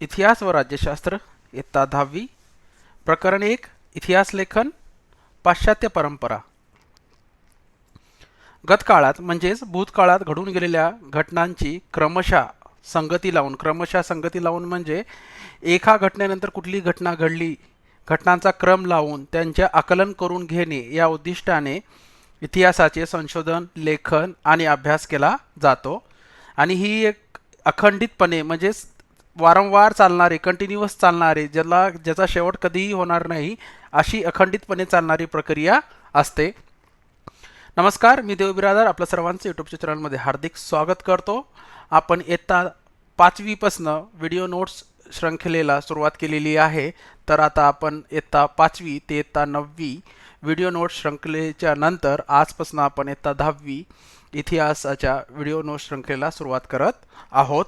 इतिहास व राज्यशास्त्र इयत्ता दहावी प्रकरण एक इतिहास लेखन पाश्चात्य परंपरा. गतकाळात म्हणजेच भूतकाळात घडून गेलेल्या घटनांची क्रमशः संगती लावून क्रमशः संगती लावून म्हणजे एका घटनेनंतर कुठली घटना घडली घटनांचा क्रम लावून त्यांचे आकलन करून घेणे या उद्दिष्टाने इतिहासाचे संशोधन लेखन आणि अभ्यास केला जातो. आणि ही एक अखंडितपणे म्हणजेच वारंवार चालणारी कंटिन्युअस चालणारी ज्याला ज्याचा शेवट कधीही होणार नाही अशी अखंडितपणे चालणारी प्रक्रिया असते. नमस्कार मी देव बिरादार आपल्या सर्वांचं यूट्यूबच्या चॅनलमध्ये हार्दिक स्वागत करतो. आपण येता पाचवीपासनं व्हिडिओ नोट्स शृंखलेला सुरुवात केलेली आहे. तर आता आपण इयत्ता पाचवी ते इयत्ता नववी व्हिडिओ नोट्स शृंखलेच्या नंतर आजपासून आपण इयत्ता दहावी इतिहासाच्या व्हिडिओ नोट्स शृंखलेला सुरुवात करत आहोत.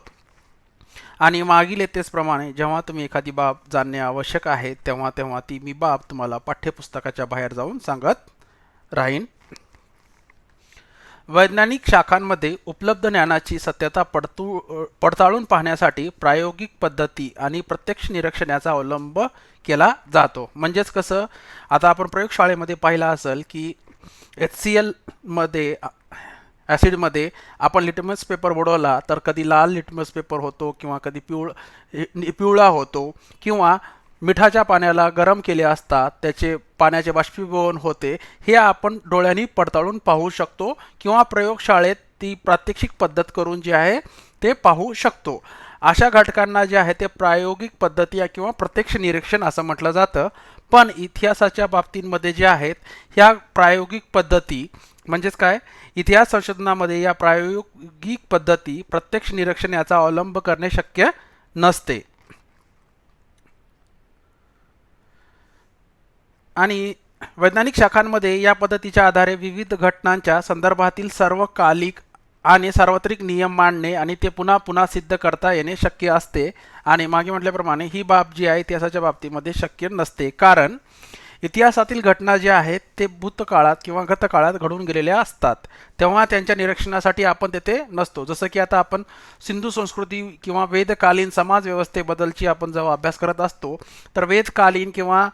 आणि मागील येतेचप्रमाणे जेव्हा तुम्ही एखादी बाब जाणणे आवश्यक आहे तेव्हा तेव्हा ती मी बाब तुम्हाला पाठ्यपुस्तकाच्या बाहेर जाऊन सांगत राहीन. वैज्ञानिक शाखांमध्ये उपलब्ध ज्ञानाची सत्यता पडतू पडताळून पाहण्यासाठी प्रायोगिक पद्धती आणि प्रत्यक्ष निरीक्षणाचा अवलंब केला जातो. म्हणजेच कसं? आता आपण प्रयोगशाळेमध्ये पाहिलं असेल की एच सी एलमध्ये ॲसिडमध्ये आपण लिटमस पेपर बुडवला तर कधी लाल लिटमस पेपर होतो किंवा कधी पिवळ पिवळा होतो किंवा मिठाच्या पाण्याला गरम केले असता त्याचे पाण्याचे बाष्पीभवन होते हे आपण डोळ्यांनी पडताळून पाहू शकतो किंवा प्रयोगशाळेत ती प्रात्यक्षिक पद्धत करून जे आहे ते पाहू शकतो. अशा घटकांना जे आहे ते प्रायोगिक पद्धती किंवा प्रत्यक्ष निरीक्षण असं म्हटलं जातं. पण इतिहासाच्या बाबतींमध्ये जे आहेत ह्या प्रायोगिक पद्धती म्हणजेच काय? इतिहास संशोधनामध्ये या प्रायोगिक पद्धती प्रत्यक्ष निरीक्षण याचा अवलंब करणे शक्य नसते. आणि वैज्ञानिक शाखांमध्ये या पद्धतीच्या आधारे विविध घटनांच्या संदर्भातील सर्वकालिक आणि सार्वत्रिक नियम मांडणे आणि ते पुन्हा पुन्हा सिद्ध करता येणे शक्य असते. आणि मागे म्हटल्याप्रमाणे ही बाब जी आहे इतिहासाच्या बाबतीमध्ये शक्य नसते. कारण इतिहासातील घटना ज्या आहेत ते भूतकाळात किंवा गतकाळात घडून गेलेल्या असतात. तेव्हा त्यांच्या निरीक्षणासाठी आपण तेथे नसतो. जसं की आता आपण सिंधू संस्कृती किंवा वेदकालीन समाजव्यवस्थेबद्दलची आपण जेव्हा अभ्यास करत असतो तर वेदकालीन किंवा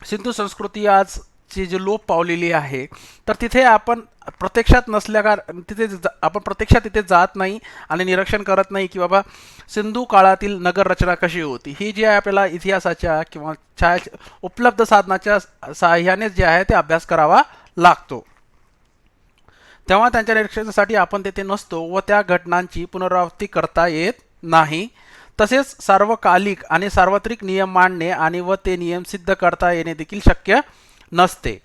सिंधू संस्कृती आज ची जी लोप पावलेली आहे तर तिथे आपण प्रत्यक्षात नसल्या तिथे आपण प्रत्यक्षात तिथे जात नाही आणि निरीक्षण करत नाही की बाबा सिंधू काळातील नगर रचना कशी होती. ही जी आहे आपल्याला इतिहासाच्या किंवा छाया उपलब्ध साधनाच्या साह्याने जे आहे ते अभ्यास करावा लागतो. तेव्हा त्यांच्या निरीक्षणासाठी आपण तेथे नसतो व त्या घटनांची पुनरावृत्ती करता येत नाही. तसेच सार्वकालिक आणि सार्वत्रिक नियम मांडणे आणि व ते नियम सिद्ध करता येणे देखील शक्य नसते.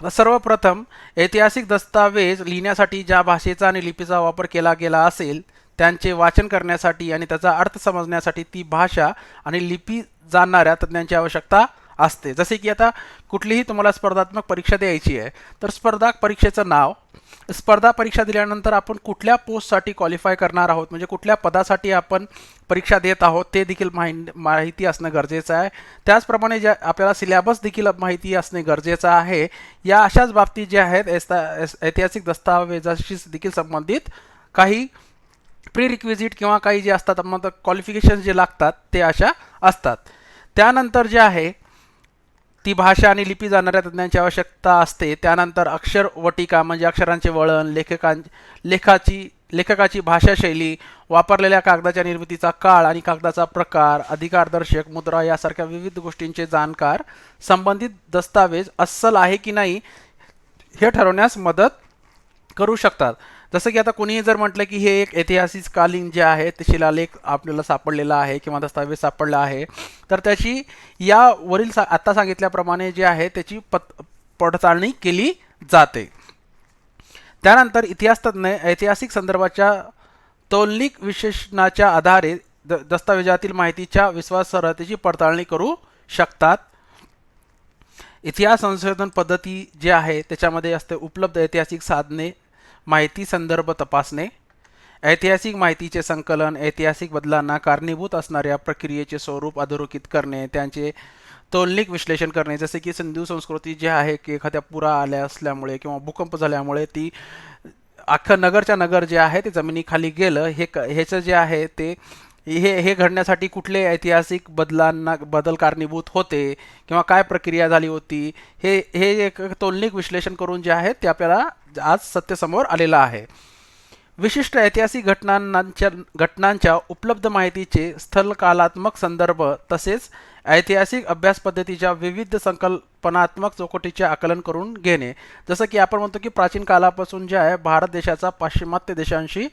आता सर्वप्रथम ऐतिहासिक दस्तावेज लिहिण्यासाठी ज्या भाषेचा आणि लिपीचा वापर केला गेला असेल त्यांचे वाचन करण्यासाठी आणि त्याचा अर्थ समजण्यासाठी ती भाषा आणि लिपी जाणणाऱ्या तज्ज्ञांची आवश्यकता असते. जसे की आता कुठलीही तुम्हाला स्पर्धात्मक परीक्षा द्यायची आहे तर स्पर्धा परीक्षेचं नाव स्पर्धा परीक्षा दिल्यानंतर आपण कुठल्या पोस्टसाठी क्वालिफाय करणार आहोत? म्हणजे कुठल्या पदासाठी आपण परीक्षा देत आहोत? ते देखील माहि माहिती असणं गरजेचं आहे. त्याचप्रमाणे ज्या आपल्याला सिलेबस देखील माहिती असणे गरजेचं आहे. या अशाच बाबतीत ज्या आहेत ऐतिहासिक दस्तावेजाशी देखील संबंधित काही प्री रिक्विजिट किंवा काही जे असतात मग क्वालिफिकेशन जे लागतात ते अशा असतात. त्यानंतर जे आहे ती भाषा आणि लिपी जाणाऱ्या तज्ज्ञांची आवश्यकता असते. त्यानंतर अक्षर वटिका म्हणजे अक्षरांचे वळण लेखकां लेखाची लेखकाची भाषाशैली वापरलेल्या कागदाच्या निर्मितीचा काळ आणि कागदाचा प्रकार अधिकारदर्शक मुद्रा यासारख्या विविध गोष्टींचे जाणकार संबंधित दस्तावेज अस्सल आहे की नाही हे ठरवण्यास मदत करू शकतात. जसं की आता कोणीही जर म्हटलं की हे एक ऐतिहासिक कालीन जे आहे ते शिलालेख आपल्याला सापडलेला आहे किंवा दस्तावेज सापडला आहे तर त्याची या वरील सा आत्ता सांगितल्याप्रमाणे जे आहे त्याची पत पडताळणी केली जाते. त्यानंतर इतिहासतज्ञ ऐतिहासिक संदर्भाच्या तौलनिक विशेषणाच्या आधारे द दस्तावेजातील माहितीच्या विश्वासार्हतेची पडताळणी करू शकतात. इतिहास संशोधन पद्धती जे आहे त्याच्यामध्ये असते उपलब्ध ऐतिहासिक साधने माहिती संदर्भ तपासणे ऐतिहासिक माहितीचे संकलन ऐतिहासिक बदलांना कारणीभूत असणाऱ्या प्रक्रियेचे स्वरूप अधोरेखित करणे त्यांचे तोलनिक विश्लेषण करणे जसे की सिंधू संस्कृती जी आहे की एखाद्या पुरा आल्या असल्यामुळे किंवा भूकंप झाल्यामुळे ती अख्खं नगरच्या नगर जे आहे ते जमिनीखाली गेलं हे क ह्याचं जे आहे ते हे हे घडण्यासाठी कुठले ऐतिहासिक बदलांना बदल कारणीभूत होते किंवा काय प्रक्रिया झाली होती हे हे एक तोलनिक विश्लेषण करून जे आहे ते आपल्याला आज सत्यसमोर आलेलं आहे. विशिष्ट ऐतिहासिक घटनांच्या घटनांच्या उपलब्ध माहितीचे स्थलकालात्मक संदर्भ तसेच ऐतिहासिक अभ्यास पद्धतीच्या विविध संकल्पनात्मक चौकटीचे आकलन करून घेणे. जसं की आपण म्हणतो की प्राचीन कालापासून जे आहे भारत देशाचा पाश्चिमात्य देशांशी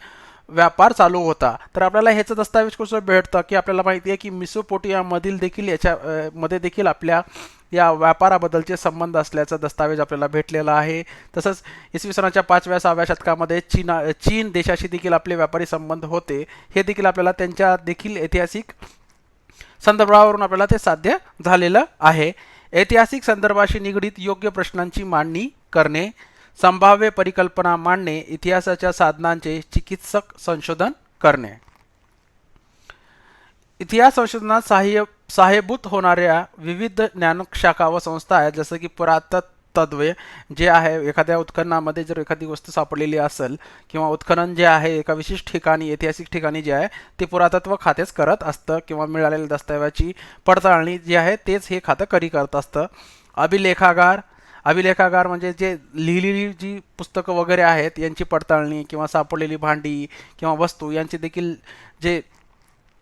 व्यापार चालू होता तर आपल्याला ह्याचं दस्तावेज कसं भेटतं की आपल्याला माहिती आहे की मिसोपोटियामधील देखील याच्या मध्ये देखील आपल्या या व्यापाराबद्दलचे संबंध असल्याचा दस्तावेज आपल्याला भेटलेला आहे. तसंच इसवी सणाच्या पाचव्या सहाव्या शतकामध्ये चीना चीन देशाशी देखील आपले व्यापारी संबंध होते. हे देखील आपल्याला त्यांच्या देखील ऐतिहासिक संदर्भावरून आपल्याला ते साध्य झालेलं आहे. ऐतिहासिक संदर्भाशी निगडीत योग्य प्रश्नांची मांडणी करणे संभाव्य परिकल्पना मांडणे इतिहासाच्या साधनांचे चिकित्सक संशोधन करणे. इतिहास संशोधनात सहाय्य सहाय्यभूत होणाऱ्या विविध ज्ञानशाखा व संस्था आहेत जसं की पुरातत्व जे आहे एखाद्या उत्खननामध्ये जर एखादी वस्तू सापडलेली असेल किंवा उत्खनन जे आहे एका विशिष्ट ठिकाणी ऐतिहासिक ठिकाणी जे आहे ते पुरातत्व खातेच करत असतं किंवा मिळालेल्या दस्तऐवजाची पडताळणी जी आहे तेच हे खातं करी करत असतं. अभिलेखागार अभिलेखागार म्हणजे जे लिहिलेली जी पुस्तकं वगैरे आहेत यांची पडताळणी किंवा सापडलेली भांडी किंवा वस्तू यांचे देखील जे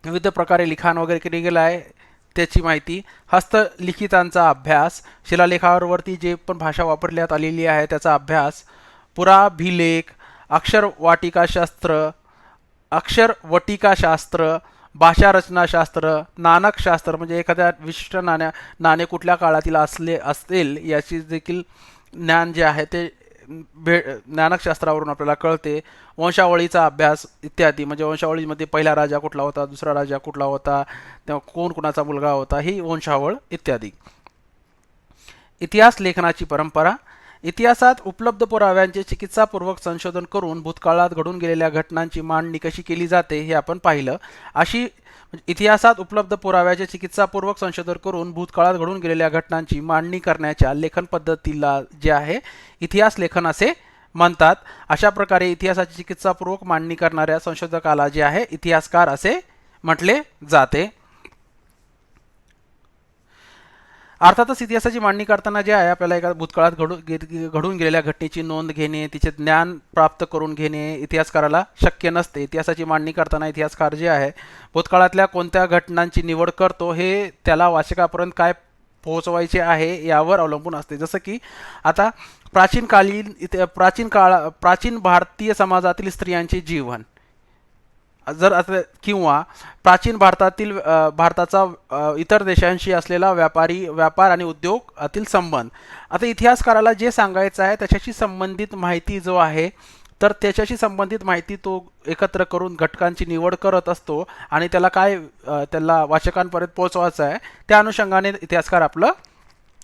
विविध प्रकारे लिखाण वगैरे केले गेलं आहे त्याची माहिती हस्तलिखितांचा अभ्यास शिलालेखावरती जे पण भाषा वापरण्यात आलेली आहे त्याचा अभ्यास पुराभिलेख अक्षरवाटिकाशास्त्र अक्षरवटिकाशास्त्र भाषारचनाशास्त्र नाणकशास्त्र म्हणजे एखाद्या विशिष्ट नाण्या नाणे कुठल्या काळातील असले असतील याची देखील ज्ञान जे आहे ते भे ज्ञानकशास्त्रावरून आपल्याला कळते. वंशावळीचा अभ्यास इत्यादी म्हणजे वंशावळीमध्ये पहिला राजा कुठला होता दुसरा राजा कुठला होता तेव्हा कोण कुणाचा मुलगा होता ही वंशावळ इत्यादी. इतिहास लेखनाची परंपरा इतिहासात उपलब्ध पुराव्यांचे चिकित्सापूर्वक संशोधन करून भूतकाळात घडून गेलेल्या घटनांची मांडणी कशी केली जाते हे आपण पाहिलं. अशी इतिहासात उपलब्ध पुराव्याचे चिकित्सापूर्वक संशोधन करून भूतकाळात घडून गेलेल्या घटनांची मांडणी करण्याच्या लेखन पद्धतीला जे आहे इतिहास लेखन असे म्हणतात. अशा प्रकारे इतिहासाची चिकित्सापूर्वक मांडणी करणाऱ्या संशोधकाला जे आहे इतिहासकार असे म्हटले जाते. अर्थातच इतिहासाची मांडणी करताना जे आहे आपल्याला एका भूतकाळात घडू घडून गेलेल्या घटनेची नोंद घेणे तिचे ज्ञान प्राप्त करून घेणे इतिहासकाराला शक्य नसते. इतिहासाची मांडणी करताना इतिहासकार जे आहे भूतकाळातल्या कोणत्या घटनांची निवड करतो हे त्याला वाचकापर्यंत काय पोहोचवायचे आहे यावर अवलंबून असते. जसं की आता प्राचीन कालीन प्राचीन काळा प्राचीन भारतीय समाजातील स्त्रियांचे जीवन. जर आता किंवा प्राचीन भारतातील भारताचा इतर देशांशी असलेला व्यापारी व्यापार आणि उद्योगातील संबंध. आता इतिहासकाराला जे सांगायचं आहे त्याच्याशी संबंधित माहिती जो आहे तर त्याच्याशी संबंधित माहिती तो एकत्र करून घटकांची निवड करत असतो आणि त्याला काय त्याला वाचकांपर्यंत पोहोचवायचं आहे त्या अनुषंगाने इतिहासकार आपलं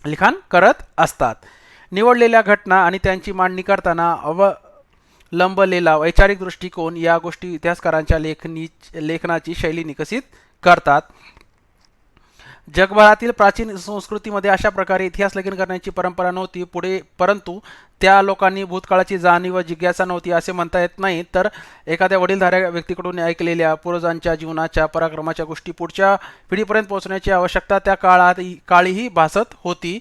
लिखाण करत असतात. निवडलेल्या घटना आणि त्यांची मांडणी करताना अवलंबलेला वैचारिक दृष्टिकोन या गोष्टी इतिहासकारांच्या लेखनी लेखनाची शैली विकसित करतात. जगभरातील प्राचीन संस्कृतीमध्ये अशा प्रकारे इतिहास लेखन करण्याची परंपरा नव्हती पुढे परंतु त्या लोकांनी भूतकाळाची जाणीव व जिज्ञासा नव्हती असे म्हणता येत नाही. तर एखाद्या वडीलधाऱ्या व्यक्तीकडून ऐकलेल्या पूर्वजांच्या जीवनाच्या पराक्रमाच्या गोष्टी पुढच्या पिढीपर्यंत पोहोचण्याची आवश्यकता त्या काळात काळीही भासत होती.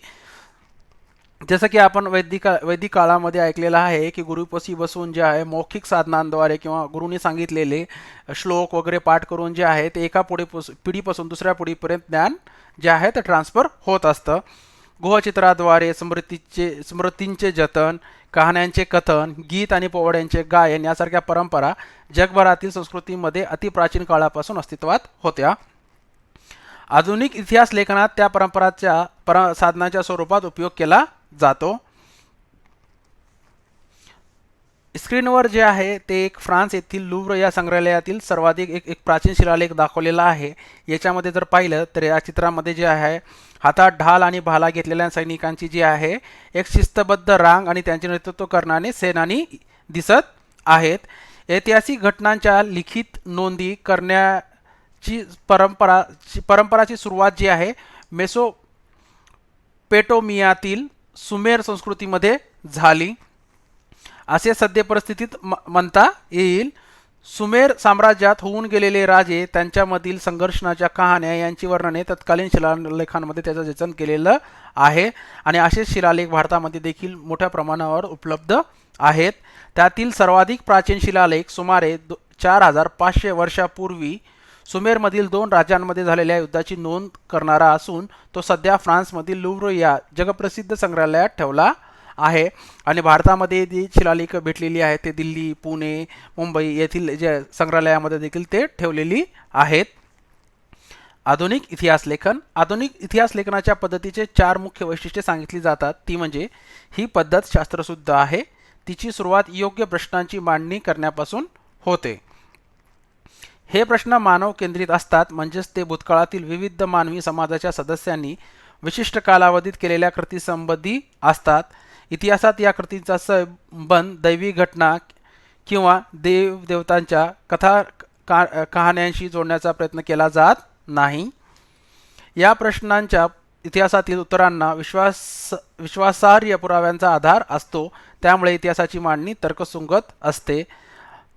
जसं की आपण वैदिक वैदिक काळामध्ये ऐकलेलं आहे की गुरुपसी बसून जे आहे मौखिक साधनांद्वारे किंवा गुरुनी सांगितलेले श्लोक वगैरे पाठ करून जे आहे ते एका पुढे पिढीपासून दुसऱ्या पिढीपर्यंत ज्ञान जे आहे ते ट्रान्सफर होत असतं. गुहचित्राद्वारे स्मृतीचे स्मृतींचे जतन कहाण्यांचे कथन गीत आणि पोवाड्यांचे गायन यासारख्या परंपरा जगभरातील संस्कृतीमध्ये अतिप्राचीन काळापासून अस्तित्वात होत्या. आधुनिक इतिहास लेखनात त्या परंपराच्या पर साधनाच्या स्वरूपात उपयोग केला जातो. स्क्रीनवर जे आहे ते एक फ्रान्स येथील लुव्र या संग्रहालयातील सर्वाधिक एक एक प्राचीन शिलालेख दाखवलेला आहे. याच्यामध्ये जर पाहिलं तर या चित्रामध्ये जे आहे हातात ढाल आणि भाला घेतलेल्या सैनिकांची जी आहे एक शिस्तबद्ध रांग आणि त्यांचे नेतृत्व करणारे सेनानी दिसत आहेत. ऐतिहासिक घटनांच्या लिखित नोंदी करण्याची परंपरा परंपराची सुरुवात जी आहे मेसो पेटोमियातील सुमेर संस्कृतीमध्ये झाली. असे सद्य परिस्थितीत म म्हणता येईल. सुमेर साम्राज्यात होऊन गेलेले राजे त्यांच्यामधील संघर्षणाच्या कहाण्या यांची वर्णने तत्कालीन शिलालेखांमध्ये त्याचं जतन केलेलं आहे आणि असेच शिलालेख भारतामध्ये देखील मोठ्या प्रमाणावर उपलब्ध आहेत. त्यातील सर्वाधिक प्राचीन शिलालेख सुमारे दो चार हजार पाचशे वर्षापूर्वी सुमेरमधील दोन राज्यांमध्ये झालेल्या युद्धाची नोंद करणारा असून तो सध्या फ्रान्समधील लुव्र या जगप्रसिद्ध संग्रहालयात ठेवला आहे. आणि भारतामध्ये जी शिलालेख भेटलेली आहे ते दिल्ली पुणे मुंबई येथील जे संग्रहालयामध्ये देखील ते ठेवलेली आहेत. आधुनिक इतिहास लेखन. आधुनिक इतिहास लेखनाच्या पद्धतीचे चार मुख्य वैशिष्ट्ये सांगितली जातात. ती म्हणजे ही पद्धत शास्त्रशुद्ध आहे. तिची सुरुवात योग्य प्रश्नांची मांडणी करण्यापासून होते. हे प्रश्न मानव केंद्रित असतात म्हणजेच ते भूतकाळातील विविध मानवी समाजाच्या सदस्यांनी विशिष्ट कालावधीत केलेल्या कृतीसंबंधी असतात. इतिहासात या कृतींचा संबंध दैवी घटना किंवा देवदेवतांच्या कथा का कहाण्यांशी जोडण्याचा प्रयत्न केला जात नाही. या प्रश्नांच्या इतिहासातील उत्तरांना विश्वास विश्वासार्ह पुराव्यांचा आधार असतो. त्यामुळे इतिहासाची मांडणी तर्कसंगत असते.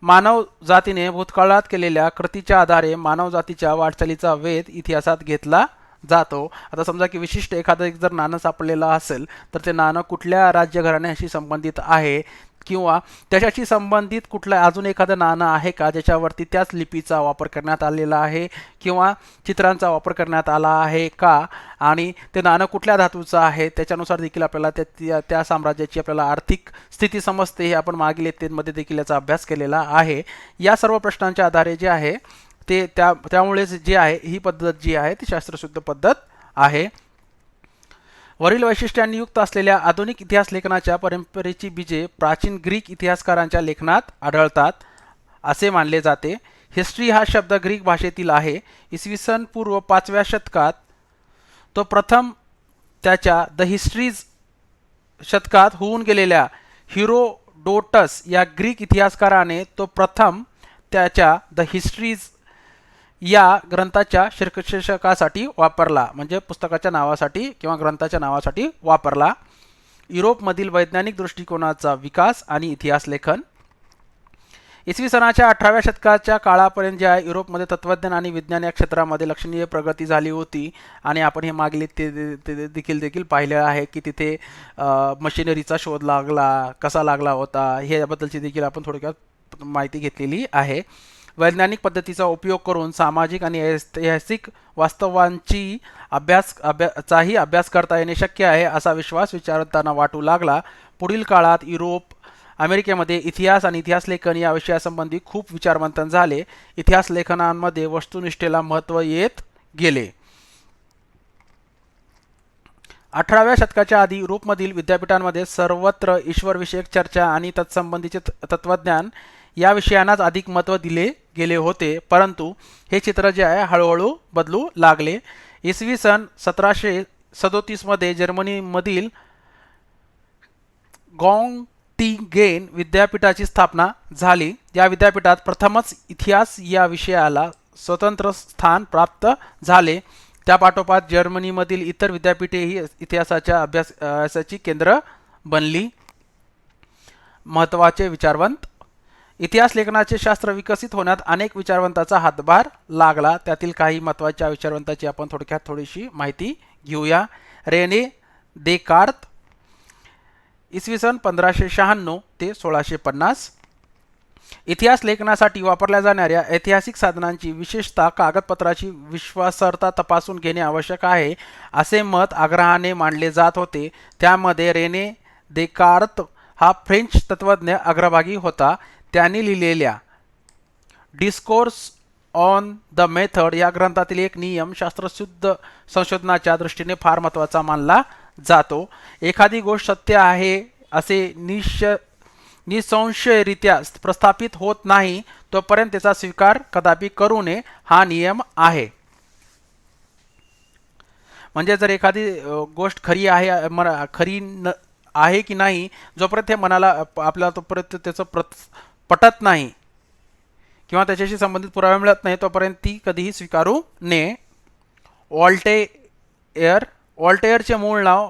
मानव जातीने भूतकाळात केलेल्या कृतीच्या आधारे मानव जातीच्या वाटचालीचा वेध इतिहासात घेतला जातो. आता समजा की विशिष्ट एखादं एक जर नाणं सापडलेलं असेल तर ते नाणं कुठल्या राज्यघराण्याशी संबंधित आहे? किंवा त्याच्याशी संबंधित कुठलं अजून एखादं नाणं आहे का? ज्याच्यावरती त्याच लिपीचा वापर करण्यात आलेला आहे किंवा चित्रांचा वापर करण्यात आला आहे का? आणि ते नाणं कुठल्या धातूचं आहे? त्याच्यानुसार देखील आपल्याला त्या त्या- साम्राज्याची आपल्याला आर्थिक स्थिती समजते हे आपण मागील येतेमध्ये देखील याचा अभ्यास केलेला आहे. या सर्व प्रश्नांच्या आधारे जे आहे ते त्या त्यामुळेच जे आहे ही पद्धत जी आहे ती शास्त्रशुद्ध पद्धत आहे. वरील वैशिष्ट्यांनी युक्त असलेल्या आधुनिक इतिहास लेखनाच्या परंपरेची बीजे प्राचीन ग्रीक इतिहासकारांच्या लेखनात आढळतात असे मानले जाते. हिस्ट्री हा शब्द ग्रीक भाषेतील आहे. इसवी सन पूर्व पाचव्या शतकात तो प्रथम त्याच्या द हिस्ट्रीज शतकात होऊन गेलेल्या हिरोडोटस या ग्रीक इतिहासकाराने तो प्रथम त्याच्या द हिस्ट्रीज या ग्रंथाच्या शीर्षकासाठी वापरला म्हणजे पुस्तकाच्या नावासाठी किंवा ग्रंथाच्या नावासाठी वापरला. युरोपमधील वैज्ञानिक दृष्टिकोनाचा विकास आणि इतिहास लेखन. इसवी सनाच्या अठराव्या शतकाच्या काळापर्यंत ज्या युरोपमध्ये तत्त्वज्ञान आणि विज्ञान या क्षेत्रामध्ये लक्षणीय प्रगती झाली होती आणि आपण हे मागले ते देखील देखील पाहिलेलं आहे की तिथे मशिनरीचा शोध लागला कसा लागला होता हे याबद्दलची देखील आपण थोडक्यात माहिती घेतलेली आहे. वैज्ञानिक पद्धतीचा उपयोग करून सामाजिक आणि ऐतिहासिक वास्तवांची अभ्यास अभ्याचाही अभ्यास करता येणे शक्य आहे असा विश्वास विचारताना वाटू लागला. पुढील काळात युरोप अमेरिकेमध्ये इतिहास आणि इतिहास लेखन या विषयासंबंधी खूप विचारमंथन झाले. इतिहास लेखनांमध्ये वस्तुनिष्ठेला महत्त्व येत गेले. अठराव्या शतकाच्या आधी युरोपमधील विद्यापीठांमध्ये सर्वत्र ईश्वरविषयक चर्चा आणि तत्संबंधीचे तत्वज्ञान तत्त्वज्ञान या विषयांनाच अधिक महत्त्व दिले गेले होते. परंतु हे चित्र जे आहे हळूहळू बदलू लागले. इसवी सन सतराशे सदोतीसमध्ये जर्मनीमधील गॉंगटिंगेन विद्यापीठाची स्थापना झाली. या विद्यापीठात प्रथमच इतिहास या विषयाला स्वतंत्र स्थान प्राप्त झाले. त्यापाठोपाठ जर्मनीमधील इतर विद्यापीठेही इतिहासाच्या अभ्यासाची केंद्र बनली. महत्त्वाचे विचारवंत इतिहास लेखनाचे शास्त्र विकसित होण्यात अनेक विचारवंताचा हातभार लागला. त्यातील काही महत्त्वाच्या विचारवंताची आपण थोडक्यात थोडीशी माहिती घेऊया. रेने देकार्त इसवी सन पंधराशे शहाण्णव ते सोळाशे पन्नास. इतिहास लेखनासाठी वापरल्या जाणाऱ्या ऐतिहासिक साधनांची विशेषतः कागदपत्राची विश्वासार्हता तपासून घेणे आवश्यक आहे असे मत आग्रहाने मांडले जात होते. त्यामध्ये रेने देकार्त हा फ्रेंच तत्त्वज्ञ अग्रभागी होता. त्यांनी लिहिलेल्या डिस्कोर्स ऑन द मेथड या ग्रंथातील एक नियम शास्त्रशुद्ध संशोधनाच्या दृष्टीने फार महत्त्वाचा मानला जातो. एखादी गोष्ट सत्य आहे असे निश निसंशयरित्या प्रस्थापित होत नाही तोपर्यंत त्याचा स्वीकार कदापि करू नये हा नियम आहे. म्हणजे जर एखादी गोष्ट खरी आहे मना खरी न आहे की नाही जोपर्यंत हे मनाला आपल्याला तोपर्यंत त्याचं प्रत पटत नाही. किंवा त्याच्याशी संबंधित पुरावे मिळत नाही तोपर्यंत ती कधीही स्वीकारू नये. ऑल्टे एअर ऑल्टेअरचे मूळ नाव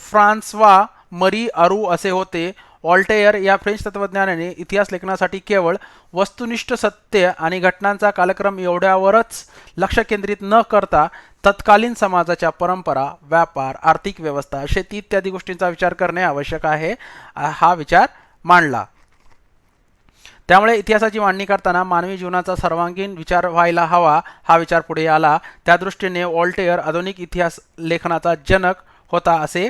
फ्रान्सवा मरी अरू असे होते. ऑल्टेयर या फ्रेंच तत्त्वज्ञानाने इतिहास लेखनासाठी केवळ वस्तुनिष्ठ सत्य आणि घटनांचा कालक्रम एवढ्यावरच लक्ष केंद्रित न करता तत्कालीन समाजाच्या परंपरा व्यापार आर्थिक व्यवस्था शेती इत्यादी गोष्टींचा विचार करणे आवश्यक आहे. हा विचार मांडला. त्यामुळे इतिहासाची मांडणी करताना मानवी जीवनाचा सर्वांगीण विचार व्हायला हवा हा विचार पुढे आला. त्या दृष्टीने वॉल्टेअर आधुनिक इतिहास लेखनाचा जनक होता असे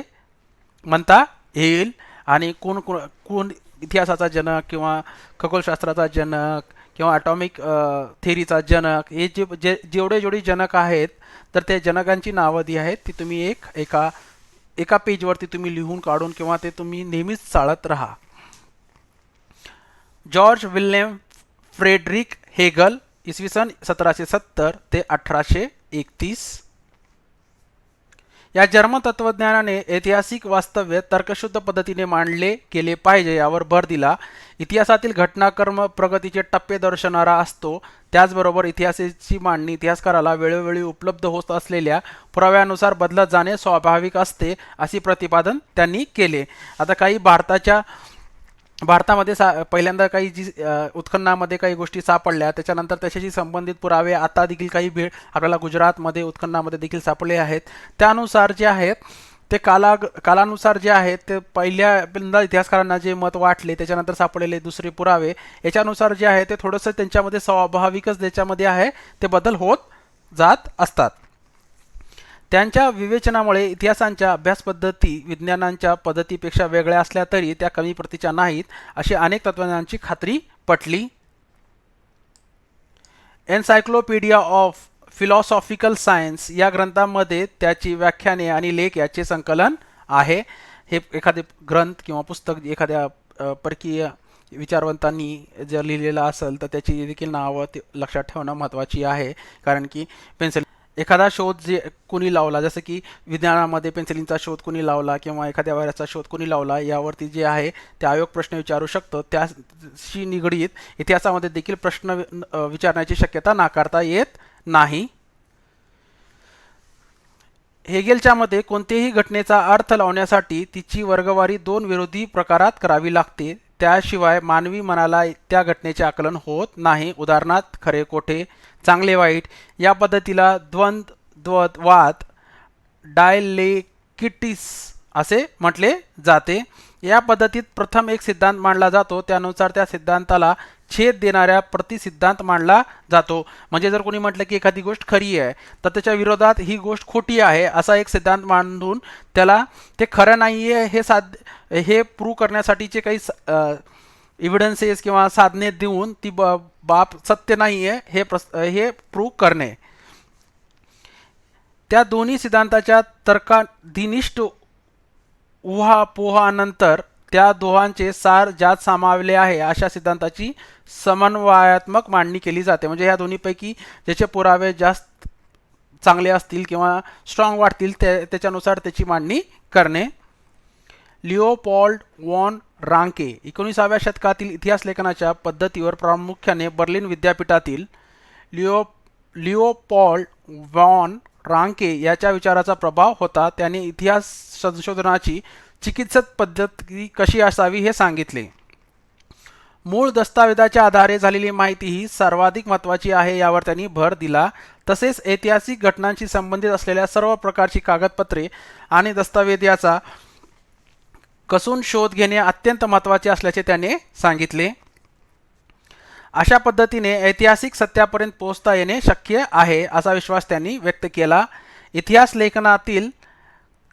म्हणता येईल. आणि कोण कोण कोण इतिहासाचा जनक किंवा खगोलशास्त्राचा जनक किंवा ॲटॉमिक थेरीचा जनक हे जे जे जेवढे जेवढे जनक आहेत तर त्या जनकांची नावं जी आहेत ती तुम्ही एक एका एका पेजवरती तुम्ही लिहून काढून किंवा ते तुम्ही नेहमीच चाळत राहा. जॉर्ज विल्यम फ्रेडरिक हेगल इसवी सन सतराशे सत्तर ते अठराशे एकतीस. या जर्मन तत्वज्ञानाने ऐतिहासिक वास्तव्य तर्कशुद्ध पद्धतीने मांडले गेले पाहिजे यावर भर दिला. इतिहासातील घटनाक्रम प्रगतीचे टप्पे दर्शवणारा असतो. त्याचबरोबर इतिहासाची मांडणी इतिहासकाराला वेळोवेळी उपलब्ध होत असलेल्या पुराव्यानुसार बदलत जाणे स्वाभाविक असते असे प्रतिपादन त्यांनी केले. आता काही भारताच्या भारतामध्ये सा पहिल्यांदा काही जी उत्खननामध्ये काही गोष्टी सापडल्या त्याच्यानंतर त्याच्याशी संबंधित पुरावे आता देखील काही भेट आपल्याला गुजरातमध्ये उत्खननामध्ये देखील सापडले आहेत. त्यानुसार जे आहेत ते काला कालानुसार जे आहेत ते पहिल्यांदा इतिहासकारांना जे मत वाटले त्याच्यानंतर सापडलेले दुसरे पुरावे याच्यानुसार जे आहे ते थोडंसं त्यांच्यामध्ये स्वाभाविकच त्याच्यामध्ये आहे ते बदल होत जात असतात. त्यांच्या विवेचनामुळे इतिहासांच्या अभ्यासपद्धती विज्ञानांच्या पद्धतीपेक्षा वेगळ्या असल्या तरी त्या कमी प्रतीच्या नाहीत अशी अनेक तत्वज्ञांची खात्री पटली. एन्सायक्लोपीडिया ऑफ फिलॉसॉफिकल सायन्स या ग्रंथामध्ये त्याची व्याख्याने आणि लेख याचे संकलन आहे. हे एखादे ग्रंथ किंवा पुस्तक एखाद्या परकीय विचारवंतांनी जर लिहिलेलं असेल तर त्याची देखील नावं ते लक्षात ठेवणं महत्त्वाची आहे. कारण की पेन्सिल एखादा शोध जे कोणी लावला जसं की विज्ञानामध्ये पेन्सिलिनचा शोध कोणी लावला किंवा एखाद्या व्हायरसचा शोध कोणी लावला यावरती जे आहे ते आयोग प्रश्न विचारू शकतो. त्याशी निगडीत इतिहासामध्ये देखील प्रश्न विचारण्याची शक्यता नाकारता येत नाही. हेगेलच्या मते कोणत्याही घटनेचा अर्थ लावण्यासाठी तिची वर्गवारी दोन विरोधी प्रकारात करावी लागते. त्याशिवाय मानवी मनाला त्या घटनेचे आकलन होत नाही. उदाहरणार्थ खरे कोठे चांगले वाईट या पद्धतीला द्वंद्व द्वद वाद डायलेकिटिस असे म्हटले जाते. या पद्धतीत प्रथम एक सिद्धांत मांडला जातो. त्यानुसार त्या सिद्धांताला छेद देणाऱ्या प्रतिसिद्धांत मांडला जातो. म्हणजे जर कोणी म्हटलं की एखादी गोष्ट खरी आहे तर त्याच्या विरोधात ही गोष्ट खोटी आहे असा एक सिद्धांत मांडून त्याला ते खरं नाही आहे हे साध हे प्रूव्ह करण्यासाठीचे काही इव्हिडन्सेस किंवा साधने देऊन ती ब बाब सत्य नाही आहे हे प्रस हे प्रूव्ह करणे. त्या दोन्ही सिद्धांताच्या तर्काधिनिष्ठ उहापोहानंतर त्या दोहांचे सार ज्यात सामावले आहे अशा सिद्धांताची समन्वयात्मक मांडणी केली जाते. म्हणजे या दोन्हीपैकी ज्याचे पुरावे जास्त चांगले असतील किंवा स्ट्रॉंग वाटतील ते त्याच्यानुसार त्याची मांडणी करणे. लिओपॉल्ड वॉन रांके एकोणीसाव्या शतकातील इतिहास लेखनाच्या पद्धतीवर प्रामुख्याने बर्लिन विद्यापीठातील लिओ लिओपॉल्ड वॉन रांके याच्या विचाराचा प्रभाव होता. त्याने इतिहास संशोधनाची चिकित्सक पद्धती कशी असावी हे सांगितले. मूळ दस्तावेजाच्या आधारे झालेली माहिती ही सर्वाधिक महत्त्वाची आहे यावर त्यांनी भर दिला. तसेच ऐतिहासिक घटनांशी संबंधित असलेल्या सर्व प्रकारची कागदपत्रे आणि दस्तावेज याचा कसून शोध घेणे अत्यंत महत्त्वाचे असल्याचे त्याने सांगितले. अशा पद्धतीने ऐतिहासिक सत्यापर्यंत पोहोचता येणे शक्य आहे असा विश्वास त्यांनी व्यक्त केला. इतिहास लेखनातील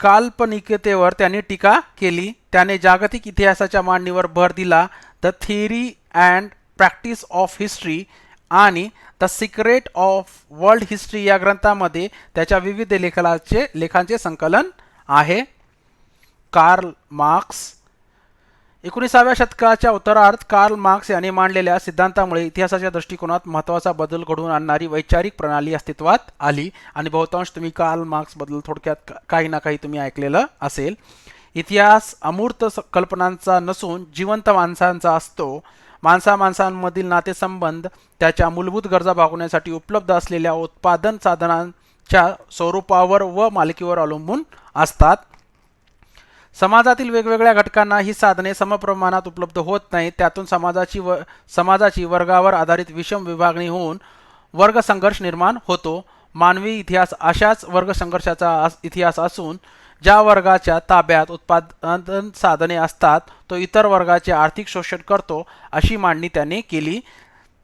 काल्पनिकतेवर त्यांनी टीका केली. त्याने जागतिक इतिहासाच्या मांडणीवर भर दिला. The theory and practice of history आणि the secret of world history या ग्रंथामध्ये त्याच्या विविध लेखनाचे लेखांचे संकलन आहे. कार्ल मार्क्स एकोणीसाव्या शतकाच्या उत्तरार्ध कार्ल मार्क्स यांनी मांडलेल्या सिद्धांतामुळे इतिहासाच्या दृष्टिकोनात महत्त्वाचा बदल घडवून आणणारी वैचारिक प्रणाली अस्तित्वात आली. आणि बहुतांश तुम्ही कार्ल मार्क्सबद्दल थोडक्यात काही ना काही तुम्ही ऐकलेलं असेल. इतिहास अमूर्त स- कल्पनांचा नसून जिवंत माणसांचा असतो. माणसा माणसांमधील नातेसंबंध त्याच्या मूलभूत गरजा भागवण्यासाठी उपलब्ध असलेल्या उत्पादन साधनांच्या स्वरूपावर व मालकीवर अवलंबून असतात. समाजातील वेगवेगळ्या घटकांना ही साधने समप्रमाणात उपलब्ध होत नाहीत. त्यातून समाजाची व समाजाची वर्गावर आधारित विषम विभागणी होऊन वर्ग संघर्ष निर्माण होतो. मानवी इतिहास अशाच वर्ग संघर्षाचा इतिहास असून ज्या वर्गाच्या ताब्यात उत्पादन साधने असतात तो इतर वर्गाचे आर्थिक शोषण करतो अशी मांडणी त्याने केली.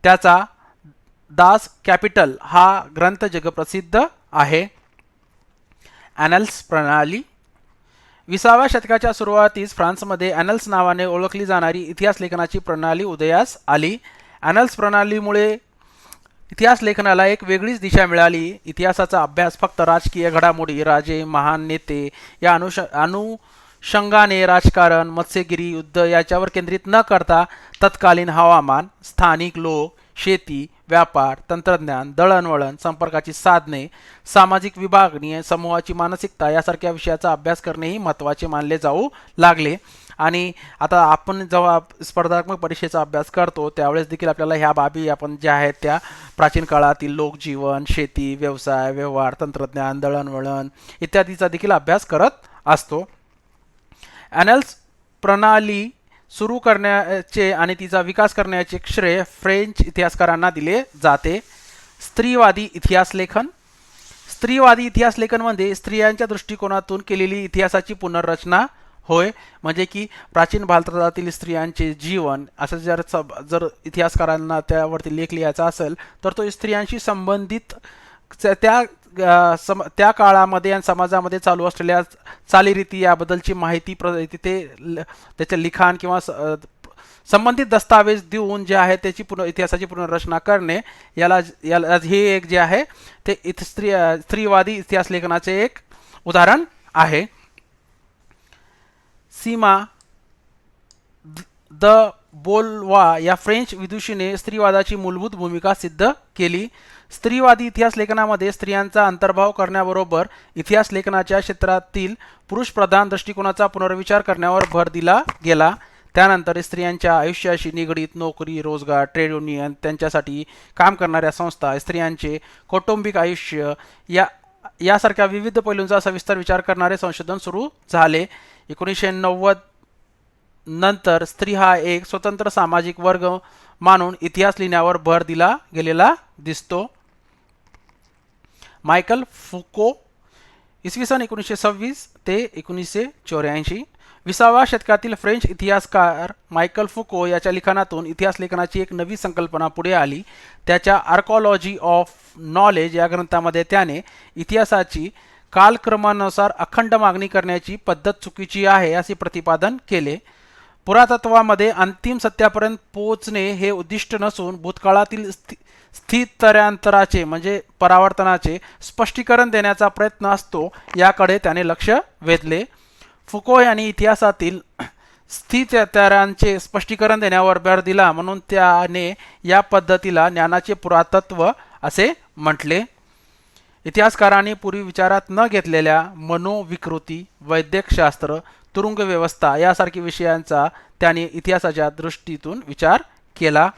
त्याचा दास कॅपिटल हा ग्रंथ जगप्रसिद्ध आहे. ॲनल्स प्रणाली विसाव्या शतकाच्या सुरुवातीस फ्रान्समध्ये ॲनल्स नावाने ओळखली जाणारी इतिहास लेखनाची प्रणाली उदयास आली. ॲनल्स प्रणालीमुळे इतिहास लेखनाला एक वेगळीच दिशा मिळाली. इतिहासाचा अभ्यास फक्त राजकीय घडामोडी राजे महान नेते या अनुष अनुषंगाने राजकारण मत्स्यगिरी युद्ध याच्यावर केंद्रित न करता तत्कालीन हवामान स्थानिक लोक शेती व्यापार तंत्रज्ञान दळणवळण संपर्काची साधने सामाजिक विभागणी समूहाची मानसिकता यासारख्या विषयाचा अभ्यास करणेही महत्त्वाचे मानले जाऊ लागले. आणि आता आपण जेव्हा स्पर्धात्मक परीक्षेचा अभ्यास करतो त्यावेळेस देखील आपल्याला ह्या बाबी आपण ज्या आहेत त्या प्राचीन काळातील लोकजीवन शेती व्यवसाय व्यवहार तंत्रज्ञान दळणवळण इत्यादीचा देखील अभ्यास करत असतो. ॲनल्स प्रणाली सुरू करण्याचे आणि तिचा विकास करण्याचे श्रेय फ्रेंच इतिहासकारांना दिले जाते. स्त्रीवादी इतिहास लेखन. स्त्रीवादी इतिहास लेखन म्हणजे स्त्रियांच्या दृष्टिकोनातून केलेली इतिहासाची पुनर्रचना होय. म्हणजे की प्राचीन भारतातील स्त्रियांचे जीवन असं जर सब जर इतिहासकारांना त्यावरती लेख लिहायचा असेल तर तो स्त्रियांशी संबंधित त्या सम त्या काळामध्ये आणि समाजामध्ये चालू असलेल्या चालीरीती याबद्दलची माहिती प्र तिथे ल- त्याचे लिखाण किंवा स- संबंधित दस्तावेज देऊन जे आहे त्याची पुन इतिहासाची पुनर्रचना करणे याला याला हे एक जे आहे ते इत स्त्री स्त्रीवादी इतिहास लेखनाचे एक उदाहरण आहे. सीमा द बोलवा या फ्रेंच विदुषीने स्त्रीवादाची मूलभूत भूमिका सिद्ध केली. स्त्रीवादी इतिहास लेखनामध्ये स्त्रियांचा अंतर्भाव करण्याबरोबर इतिहास लेखनाच्या क्षेत्रातील पुरुषप्रधान दृष्टिकोनाचा पुनर्विचार करण्यावर भर दिला गेला. त्यानंतर स्त्रियांच्या आयुष्याशी निगडीत नोकरी रोजगार ट्रेड युनियन त्यांच्यासाठी काम करणाऱ्या संस्था स्त्रियांचे कौटुंबिक आयुष्य या यासारख्या विविध पैलूंचा सविस्तर विचार करणारे संशोधन सुरू झाले. एकोणीसशे नव्वद नंतर स्त्री हा एक स्वतंत्र सामाजिक वर्ग मानून इतिहास लिहिण्यावर भर दिला गेलेला दिसतो. मायकल फुको इसवी सन एकोणीसशे सव्वीस ते एकोणीसशे चौऱ्याऐंशी. विसाव्या शतकातील फ्रेंच इतिहासकार मायकल फुको याच्या लिखाणातून इतिहास लेखनाची एक नवी संकल्पना पुढे आली. त्याच्या आर्कॉलॉजी ऑफ नॉलेज या ग्रंथामध्ये त्याने इतिहासाची कालक्रमानुसार अखंड मागणी करण्याची पद्धत चुकीची आहे असे प्रतिपादन केले. पुरातत्वामध्ये अंतिम सत्यापर्यंत पोहोचणे हे उद्दिष्ट नसून भूतकाळातील स्थि स्थितरांतराचे म्हणजे परावर्तनाचे स्पष्टीकरण देण्याचा प्रयत्न असतो याकडे त्याने लक्ष वेधले. फुको यांनी इतिहासातील स्थितरांचे स्पष्टीकरण देण्यावर भर दिला म्हणून त्याने या पद्धतीला ज्ञानाचे पुरातत्व असे म्हटले. इतिहासकारांनी पूर्वी विचारात न घेतलेल्या मनोविकृती वैद्यकशास्त्र तुरुंग व्यवस्था यासारख्या विषयांचा त्याने इतिहासाच्या दृष्टीतून विचार केला.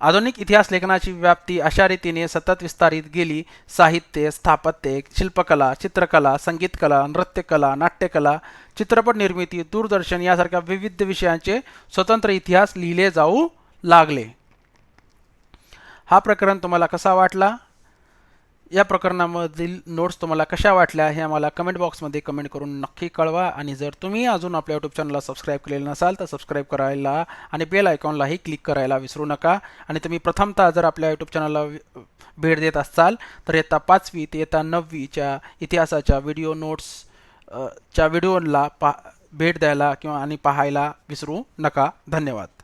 आधुनिक इतिहास लेखनाची व्याप्ती अशा रीतीने सतत विस्तारित गेली. साहित्य स्थापत्य शिल्पकला चित्रकला संगीतकला नृत्यकला नाट्यकला चित्रपट निर्मिती दूरदर्शन यासारख्या विविध विषयांचे स्वतंत्र इतिहास लिहिले जाऊ लागले. हा प्रकरण तुम्हाला कसा वाटला? या प्रकरणामधील नोट्स तुम्हाला कशा वाटल्या हे आम्हाला कमेंट बॉक्समध्ये कमेंट करून नक्की कळवा. आणि जर तुम्ही अजून आपल्या यूट्यूब चॅनलला सबस्क्राईब केलेलं नसाल तर सबस्क्राईब करायला आणि बेल आयकॉनलाही क्लिक करायला विसरू नका. आणि तुम्ही प्रथमतः जर आपल्या यूट्यूब चॅनलला भेट देत असाल तर येता पाचवी ते येता नववीच्या इतिहासाच्या व्हिडिओ नोट्स च्या व्हिडिओला पा भेट द्यायला किंवा आणि पाहायला विसरू नका. धन्यवाद.